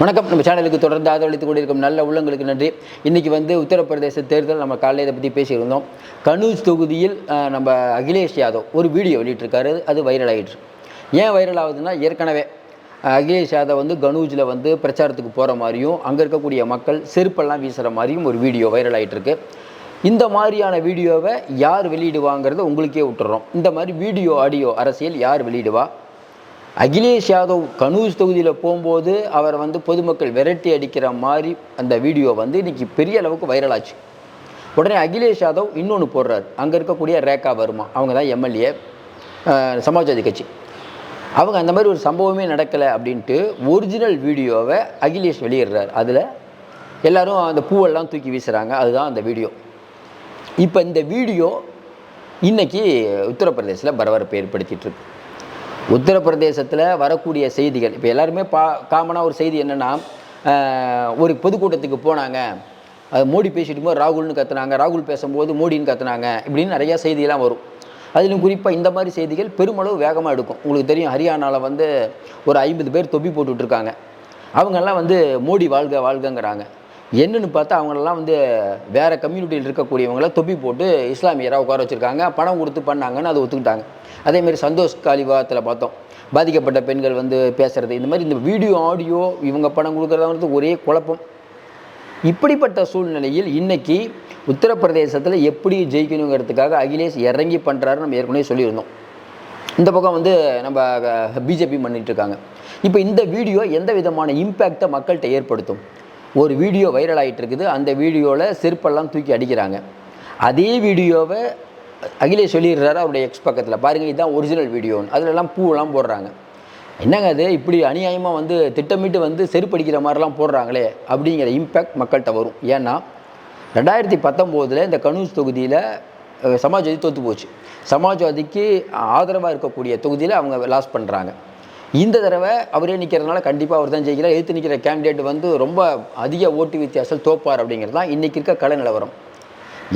வணக்கம். நம்ம சேனலுக்கு தொடர்ந்து ஆதரவளித்துக் கொண்டிருக்கும் நல்ல உள்ளங்களுக்கு நன்றி. இன்றைக்கி வந்து உத்தரப்பிரதேச தேர்தல் நம்ம காலையில் இதை பற்றி பேசியிருந்தோம். கனூஜ் தொகுதியில் நம்ம அகிலேஷ் யாதவ் ஒரு வீடியோ வெளியிட்டிருக்காரு. அது வைரல் ஆகிட்டு ஏன் வைரல் ஆகுதுன்னா ஏற்கனவே அகிலேஷ் யாதவ் வந்து கனூஜில் வந்து பிரச்சாரத்துக்கு போகிற மாதிரியும் அங்கே இருக்கக்கூடிய மக்கள் செருப்பெல்லாம் வீசுகிற மாதிரியும் ஒரு வீடியோ வைரல் ஆகிட்டுருக்கு இந்த மாதிரியான வீடியோவை யார் வெளியிடுவாங்கிறத உங்களுக்கே விட்டுறோம். இந்த மாதிரி வீடியோ ஆடியோ அரசியல் யார் வெளியிடுவா? அகிலேஷ் யாதவ் கனூஸ் தொகுதியில் போகும்போது அவரை வந்து பொதுமக்கள் விரட்டி அடிக்கிற மாதிரி அந்த வீடியோ வந்து இன்றைக்கி பெரிய அளவுக்கு வைரல் ஆச்சு. உடனே அகிலேஷ் யாதவ் இன்னொன்று போடுறாரு. அங்கே இருக்கக்கூடிய ரேகா வருமா. அவங்க தான் எம்எல்ஏ சமாஜ்வாதி கட்சி. அவங்க அந்த மாதிரி ஒரு சம்பவமே நடக்கலை அப்படின்ட்டு ஒரிஜினல் வீடியோவை அகிலேஷ் வெளியிடுறார். அதில் எல்லோரும் அந்த பூவெல்லாம் தூக்கி வீசுகிறாங்க அதுதான் அந்த வீடியோ. இப்போ இந்த வீடியோ இன்னைக்கு உத்தரப்பிரதேசில் பரபரப்பு ஏற்படுத்திகிட்ருக்கு உத்தரப்பிரதேசத்தில் வரக்கூடிய செய்திகள். இப்போ எல்லாருமே பா காமனாக ஒரு செய்தி என்னென்னா ஒரு பொதுக்கூட்டத்துக்கு போனாங்க. அது மோடி பேசிட்டு போது ராகுல்னு கத்துனாங்க. ராகுல் பேசும்போது மோடின்னு கத்துனாங்க. இப்படின்னு நிறையா செய்தியெல்லாம் வரும். அதிலும் குறிப்பாக இந்த மாதிரி செய்திகள் பெருமளவு வேகமாக எடுக்கும். உங்களுக்கு தெரியும் ஹரியானாவில் வந்து ஒரு ஐம்பது பேர் தொப்பி போட்டுட்ருக்காங்க அவங்கெல்லாம் வந்து மோடி வாழ்க வாழ்கங்கிறாங்க. என்னன்னு பார்த்தா அவங்களெல்லாம் வந்து வேறு கம்யூனிட்டியில் இருக்கக்கூடியவங்கள தொப்பி போட்டு இஸ்லாமியராக உட்கார வச்சுருக்காங்க. பணம் கொடுத்து பண்ணாங்கன்னு அதை ஒத்துக்கிட்டாங்க. அதேமாரி சந்தோஷ் காலிவாத்தில் பார்த்தோம். பாதிக்கப்பட்ட பெண்கள் வந்து பேசுகிறது இந்த மாதிரி இந்த வீடியோ ஆடியோ இவங்க பணம் கொடுக்குறதாங்கிறது ஒரே குழப்பம். இப்படிப்பட்ட சூழ்நிலையில் இன்றைக்கி உத்தரப்பிரதேசத்தில் எப்படி ஜெயிக்கணுங்கிறதுக்காக அகிலேஷ் இறங்கி பண்ணுறாரு நம்ம ஏற்கனவே சொல்லியிருந்தோம். இந்த பக்கம் வந்து நம்ம பிஜேபி பண்ணிகிட்ருக்காங்க இப்போ இந்த வீடியோ எந்த விதமான இம்பேக்டை மக்கள்கிட்ட ஏற்படுத்தும்? ஒரு வீடியோ வைரல் ஆகிட்டு இருக்குது அந்த வீடியோவில் செருப்பெல்லாம் தூக்கி அடிக்கிறாங்க. அதே வீடியோவை அகிலேஷ் சொல்லிடுறாரு அவருடைய எக்ஸ் பக்கத்தில். பாருங்கள் இதுதான் ஒரிஜினல் வீடியோன்னு அதிலெல்லாம் பூவெல்லாம் போடுறாங்க. என்னங்க அது? இப்படி அநியாயமாக வந்து திட்டமிட்டு வந்து செருப்படிக்கிற மாதிரிலாம் போடுறாங்களே அப்படிங்கிற இம்பேக்ட் மக்கள்கிட்ட வரும். ஏன்னா ரெண்டாயிரத்தி பத்தொம்போதில் இந்த கனூஸ் தொகுதியில் சமாஜ்வாதி தோற்று போச்சு. சமாஜ்வாதிக்கு ஆதரவாக இருக்கக்கூடிய தொகுதியில் அவங்க லாஸ் பண்ணுறாங்க இந்த தடவை அவரே நிற்கிறதுனால கண்டிப்பாக அவர் தான் ஜெயிக்கிறார். எழுத்து நிற்கிற கேண்டிடேட் வந்து ரொம்ப அதிக ஓட்டு வித்தியாசம் தோப்பார் அப்படிங்கிறது தான் இன்றைக்கி இருக்க கலை நிலவரம்.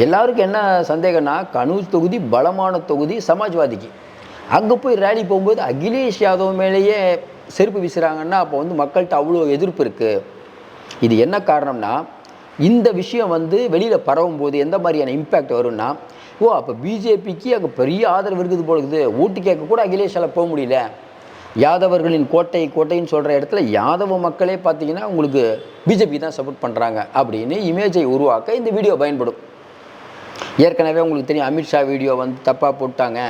எல்லாருக்கும் என்ன சந்தேகம்னா கனூஜ் தொகுதி பலமான தொகுதி சமாஜ்வாதிக்கு. அங்கே போய் ரேலி போகும்போது அகிலேஷ் யாதவ் மேலேயே செருப்பு வீசுகிறாங்கன்னா அப்போ வந்து மக்கள்கிட்ட அவ்வளோ எதிர்ப்பு இருக்குது இது என்ன காரணம்னா இந்த விஷயம் வந்து வெளியில் பரவும் போது எந்த மாதிரியான இம்பேக்ட் வரும்னா ஓ அப்போ பிஜேபிக்கு அங்கே பெரிய ஆதரவு இருக்குது போல இருக்குது. ஓட்டு கேட்க கூட அகிலேஷால் போக முடியல. யாதவர்களின் கோட்டை கோட்டைன்னு சொல்கிற இடத்துல யாதவ மக்களே பார்த்தீங்கன்னா உங்களுக்கு பிஜேபி தான் சப்போர்ட் பண்ணுறாங்க அப்படின்னு இமேஜை உருவாக்க இந்த வீடியோ பயன்படும். ஏற்கனவே உங்களுக்கு தெரியும் அமித்ஷா வீடியோ வந்து தப்பாக போட்டாங்க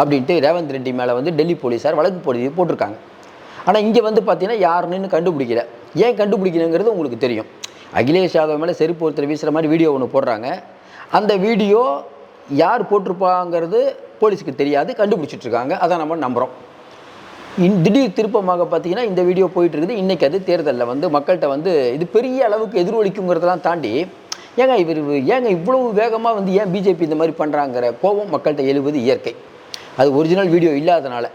அப்படின்ட்டு ரேவந்த் ரெட்டி மேலே வந்து டெல்லி போலீஸார் வழக்கு போடி போட்டிருக்காங்க. ஆனால் இங்கே வந்து பார்த்தீங்கன்னா யாருன்னு கண்டுபிடிக்கல. ஏன் கண்டுபிடிக்கணுங்கிறது உங்களுக்கு தெரியும். அகிலேஷ் யாதவ் மேலே செருப்பு ஒருத்தர் வீசுகிற மாதிரி வீடியோ ஒன்று போடுறாங்க. அந்த வீடியோ யார் போட்டிருப்பாங்கிறது போலீஸுக்கு தெரியாது கண்டுபிடிச்சிட்ருக்காங்க அதை நம்ம நம்புகிறோம் இன் திடீர் திருப்பமாக பார்த்தீங்கன்னா இந்த வீடியோ போயிட்டு இருக்குது இன்றைக்கி அது தேர்தலில் வந்து மக்கள்கிட்ட வந்து இது பெரிய அளவுக்கு எதிரொலிக்குங்கிறதெல்லாம் தாண்டி ஏங்க இவர் ஏங்க இவ்வளவு வேகமாக வந்து ஏன் பிஜேபி இந்த மாதிரி பண்ணுறாங்கிற கோபம் மக்கள்கிட்ட எழுவது இயற்கை. அது ஒரிஜினல் வீடியோ இல்லாதனால.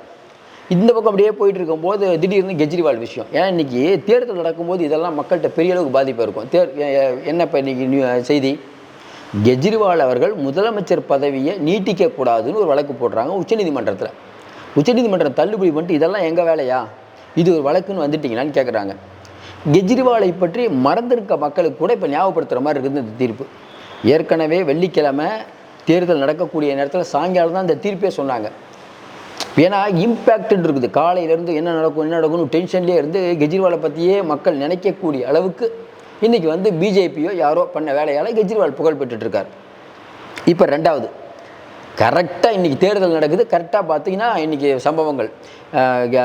இந்த பக்கம் அப்படியே போயிட்டு இருக்கும்போது திடீர்னு கெஜ்ரிவால் விஷயம். ஏன்னா இன்றைக்கி தேர்தல் நடக்கும்போது இதெல்லாம் மக்கள்கிட்ட பெரிய அளவுக்கு பாதிப்பு இருக்கும். தேர் என்ன இப்போ இன்றைக்கி செய்தி? கெஜ்ரிவால் அவர்கள் முதலமைச்சர் பதவியை நீட்டிக்கக்கூடாதுன்னு ஒரு வழக்கு போடுறாங்க உச்சநீதிமன்றத்தில் உச்சநீதிமன்றம் தள்ளுபடி பண்ணிட்டு இதெல்லாம் எங்கள் வேலையா? இது ஒரு வழக்குன்னு வந்துட்டீங்களான்னு கேட்குறாங்க கெஜ்ரிவாலை பற்றி மறந்திருக்க மக்களுக்கு கூட இப்போ ஞாபகப்படுத்துகிற மாதிரி இருக்குது இந்த தீர்ப்பு. ஏற்கனவே வெள்ளிக்கிழமை தேர்தல் நடக்கக்கூடிய நேரத்தில் சாயங்காலம் தான் இந்த தீர்ப்பே சொன்னாங்க. ஏன்னா இம்பேக்ட் இருக்குது. காலையிலேருந்து என்ன நடக்கும் என்ன நடக்கும்னு டென்ஷன்லேயே இருந்து கெஜ்ரிவாலை பற்றியே மக்கள் நினைக்கக்கூடிய அளவுக்கு இன்றைக்கி வந்து பிஜேபியோ யாரோ பண்ண வேலையால் கெஜ்ரிவால் புகழ் பெற்றுட்ருக்கார் இப்போ ரெண்டாவது கரெக்டாக இன்றைக்கி தேர்தல் நடக்குது. கரெக்டாக பார்த்தீங்கன்னா இன்றைக்கி சம்பவங்கள்.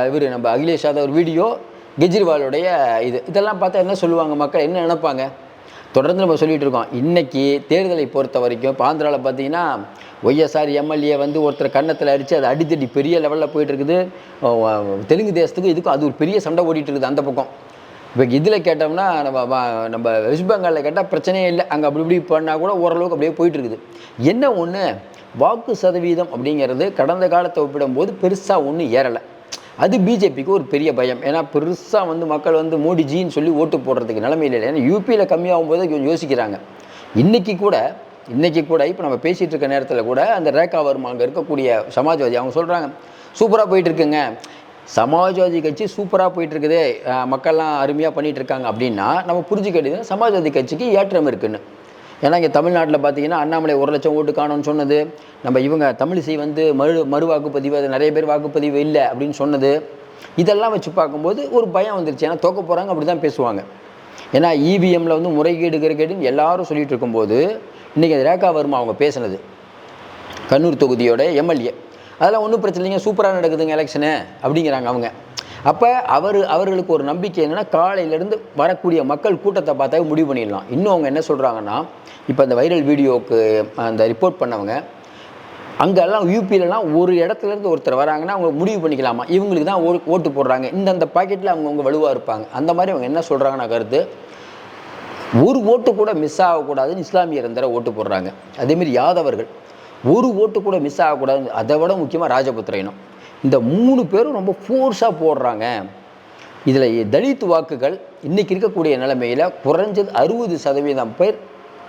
இவர் நம்ம அகிலேஷ் யாதவ் ஒரு வீடியோ கெஜ்ரிவாலுடைய இது. இதெல்லாம் பார்த்தா என்ன சொல்லுவாங்க மக்கள்? என்ன நினைப்பாங்க? தொடர்ந்து நம்ம சொல்லிகிட்டு இருக்கோம். இன்றைக்கி தேர்தலை பொறுத்த வரைக்கும் இப்போ ஆந்திராவில் பார்த்தீங்கன்னா ஒய்எஸ்ஆர் எம்எல்ஏ வந்து ஒருத்தர் கன்னத்தில் அடித்து அது அடித்தடி பெரிய லெவலில் போயிட்டு இருக்குது. தெலுங்கு தேசத்துக்கும் இதுக்கும் அது ஒரு பெரிய சண்டை ஓடிட்டு இருக்குது அந்த பக்கம். இப்போ இதில் கேட்டோம்னா நம்ம வ- நம்ம வெஸ்ட் பெங்காலில் கேட்டால் பிரச்சனையே இல்லை. அங்கே அப்படி இப்படி பண்ணால் கூட ஓரளவுக்கு அப்படியே போயிட்டு இருக்குது. என்ன ஒன்று வாக்கு சதவீதம் அப்படிங்கிறது கடந்த காலத்தை ஒப்பிடும்போது பெருசாக ஒன்றும் ஏறலை. அது பிஜேபிக்கு ஒரு பெரிய பயம். ஏன்னா பெருசாக வந்து மக்கள் வந்து மோடிஜின்னு சொல்லி ஓட்டு போடுறதுக்கு நிலைமையில் இல்லை. ஏன்னா யூபியில் கம்மியாகும் போது கொஞ்சம் யோசிக்கிறாங்க. இன்றைக்கி கூட இன்றைக்கி கூட இப்போ நம்ம பேசிகிட்டு இருக்க நேரத்தில் கூட அந்த ரேகா வர்மா அங்கே இருக்கக்கூடிய சமாஜ்வாதி அவங்க சொல்கிறாங்க சூப்பராக போயிட்டுருக்குங்க சமாஜ்வாதி கட்சி சூப்பராக போயிட்டுருக்குது மக்கள்லாம் அருமையாக பண்ணிகிட்ருக்காங்க அப்படின்னா நம்ம புரிஞ்சுக்க வேண்டியது சமாஜ்வாதி கட்சிக்கு ஏற்றம் இருக்குன்னு. ஏன்னா இங்கே தமிழ்நாட்டில் பார்த்தீங்கன்னா அண்ணாமலை ஒரு லட்சம் ஓட்டு காணும்னு சொன்னது. நம்ம இவங்க தமிழிசை வந்து மறு மறு வாக்குப்பதிவு அது நிறைய பேர் வாக்குப்பதிவு இல்லை அப்படின்னு சொன்னது. இதெல்லாம் வச்சு பார்க்கும்போது ஒரு பயம் வந்துருச்சு. ஏன்னா தோக்க போகிறாங்க அப்படி தான் பேசுவாங்க. ஏன்னா இவிஎம்மில் வந்து முறைகேடு கிரகேடுன்னு எல்லாரும் சொல்லிகிட்டு இருக்கும்போது இன்றைக்கி ரேகா வர்மா அவங்க பேசுனது. கண்ணூர் தொகுதியோட எம்எல்ஏ. அதெல்லாம் ஒன்றும் பிரச்சனை இல்லைங்க சூப்பராக நடக்குதுங்க எலெக்ஷனு அப்படிங்கிறாங்க அவங்க. அப்போ அவர் அவர்களுக்கு ஒரு நம்பிக்கை என்னென்னா காலையிலேருந்து வரக்கூடிய மக்கள் கூட்டத்தை பார்த்தாவே முடிவு பண்ணிடலாம். இன்னும் அவங்க என்ன சொல்கிறாங்கன்னா இப்போ அந்த வைரல் வீடியோவுக்கு அந்த ரிப்போர்ட் பண்ணவங்க அங்கெல்லாம் யூபியிலலாம் ஒரு இடத்துலேருந்து ஒருத்தர் வராங்கன்னா அவங்க முடிவு பண்ணிக்கலாமா? இவங்களுக்கு தான் ஓ ஓட்டு போடுறாங்க. இந்தந்த பாக்கெட்டில் அவங்கவுங்க வலுவாக இருப்பாங்க. அந்த மாதிரி அவங்க என்ன சொல்கிறாங்கன்னா கருத்து ஒரு ஓட்டு கூட மிஸ் ஆகக்கூடாதுன்னு இஸ்லாமியர் இந்த ஓட்டு போடுறாங்க. அதேமாரி யாதவர்கள் ஒரு ஓட்டு கூட மிஸ் ஆகக்கூடாது அதை விட முக்கியமாக ராஜபுத்திர இனம். இந்த மூணு பேரும் ரொம்ப ஃபோர்ஸாக போடுறாங்க. இதில் தலித் வாக்குகள் இன்றைக்கி இருக்கக்கூடிய நிலைமையில் குறைஞ்சது அறுபது சதவீதம் பேர்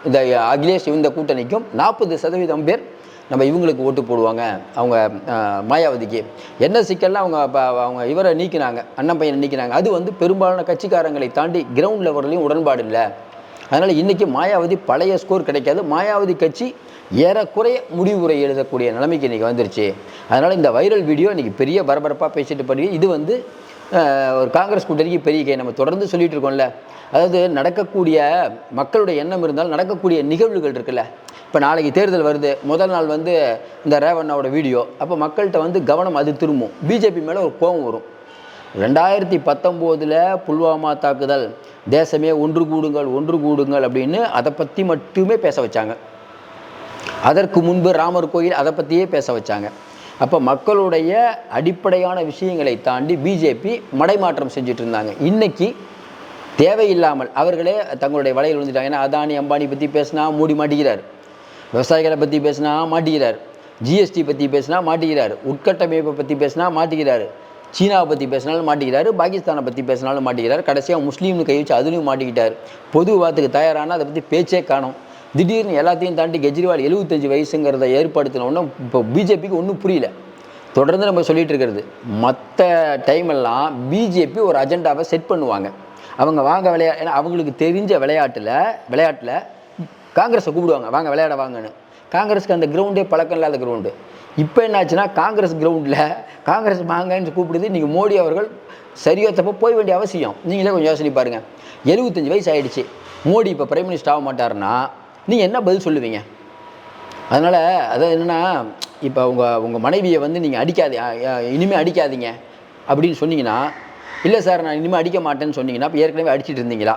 இந்த அகிலேஷ் இந்த கூட்டணிக்கும் நாற்பது சதவீதம் பேர் நம்ம இவங்களுக்கு ஓட்டு போடுவாங்க. அவங்க மாயாவதிக்கு. என்ன சிக்கல்லாம் அவங்க அவங்க இவரை நீக்கினாங்க அண்ணன் பையனை நீக்கினாங்க. அது வந்து பெரும்பாலான கட்சிக்காரங்களை தாண்டி கிரவுண்ட் லெவல்லையும் உடன்பாடு இல்லை. அதனால் இன்றைக்கி மாயாவதி பழைய ஸ்கோர் கிடைக்காது. மாயாவதி கட்சி ஏறக்குறைய முடிவுரை எழுதக்கூடிய நிலைமைக்கு இன்றைக்கி வந்துருச்சு. அதனால் இந்த வைரல் வீடியோ இன்றைக்கி பெரிய பரபரப்பாக பேசிட்டு பண்ணி இது வந்து ஒரு காங்கிரஸ் கூட்டணிக்கு பெரிய கை. நம்ம தொடர்ந்து சொல்லிகிட்டு இருக்கோம்ல. அதாவது நடக்கக்கூடிய மக்களுடைய எண்ணம் இருந்தாலும் நடக்கக்கூடிய நிகழ்வுகள் இருக்குல்ல. இப்போ நாளைக்கு தேர்தல் வருது. முதல் நாள் வந்து இந்த ரேவண்ணாவோட வீடியோ அப்போ மக்கள்கிட்ட வந்து கவனம் அது திரும்பும். பிஜேபி மேலே ஒரு கோபம் வரும். ரெண்டாயிரத்தி பத்தொம்போதில் புல்வாமா தாக்குதல். தேசமே ஒன்று கூடுங்கள் ஒன்று கூடுங்கள் அப்படின்னு அதை பற்றி மட்டுமே பேச வச்சாங்க. அதற்கு முன்பு ராமர் கோயில் அதை பற்றியே பேச வச்சாங்க. அப்போ மக்களுடைய அடிப்படையான விஷயங்களை தாண்டி பிஜேபி மடைமாற்றம் செஞ்சுட்டு இருந்தாங்க. இன்னைக்கு தேவையில்லாமல் அவர்களே தங்களுடைய வலையில் விழுந்துட்டாங்க. ஏன்னா அதானி அம்பானி பற்றி பேசினா மூடி மாட்டிக்கிறார். விவசாயிகளை பற்றி பேசினா மாட்டிக்கிறார். ஜிஎஸ்டி பற்றி பேசினா மாட்டிக்கிறார். உட்கட்டமைப்பை பற்றி பேசினா மாட்டிக்கிறார். சீனாவை பற்றி பேசினாலும் மாட்டிக்கிறாரு. பாகிஸ்தானை பற்றி பேசினாலும் மாட்டிக்கிறார். கடைசியாக முஸ்லீம்னு கை வச்சு அதுலேயும் மாட்டிக்கிட்டார். பொது விவாதத்துக்கு தயாரான அதை பற்றி பேச்சே காணும். திடீர்னு எல்லாத்தையும் தாண்டி கெஜ்ரிவால் எழுபத்தஞ்சு வயசுங்கிறத ஏற்படுத்தின ஒன்றும் இப்போ பிஜேபிக்கு ஒன்றும் புரியல. தொடர்ந்து நம்ம சொல்லிட்டு இருக்கிறது. மற்ற டைம் எல்லாம் பிஜேபி ஒரு அஜெண்டாவை செட் பண்ணுவாங்க. அவங்க வாங்க விளையா ஏன்னா அவங்களுக்கு தெரிஞ்ச விளையாட்டில் விளையாட்டில் காங்கிரஸை கூப்பிடுவாங்க. வாங்க விளையாட வாங்கன்னு. காங்கிரஸுக்கு அந்த கிரவுண்டே பழக்கம் இல்லாத கிரவுண்டு இப்போ என்னாச்சுன்னா காங்கிரஸ் கிரவுண்டில் காங்கிரஸ் வாங்கன்னு கூப்பிடுது நீங்கள் மோடி அவர்கள் சரியோ தப்போ போய் வேண்டிய அவசியம். நீங்களே கொஞ்சம் யோசனை பாருங்கள் எழுபத்தஞ்சு வயசு ஆகிடுச்சு மோடி இப்போ பிரைம் மினிஸ்டர் ஆக மாட்டாருன்னா நீங்கள் என்ன பதில் சொல்லுவீங்க? அதனால் அதாவது என்னென்னா இப்போ உங்கள் உங்கள் மனைவியை வந்து நீங்கள் அடிக்காதே இனிமேல் அடிக்காதீங்க அப்படின்னு சொன்னீங்கன்னா இல்லை சார் நான் இனிமேல் அடிக்க மாட்டேன்னு சொன்னீங்கன்னா இப்போ ஏற்கனவே அடிச்சிட்டு இருந்தீங்களா?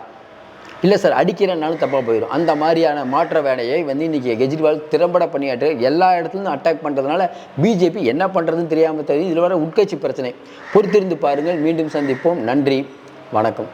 இல்லை சார் அடிக்கிறேன்னாலும் தப்பாக போயிடும் அந்த மாதிரியான மாற்ற வேலையை வந்து இன்றைக்கி கெஜ்ரிவால் திறம்பட பண்ணியாட்டு எல்லா இடத்துலையும் அட்டாக் பண்ணுறதுனால பிஜேபி என்ன பண்ணுறதுன்னு தெரியாமல் தெரியும் இதில் வர உட்கட்சி பிரச்சனை. பொறுத்திருந்து பாருங்கள். மீண்டும் சந்திப்போம். நன்றி. வணக்கம்.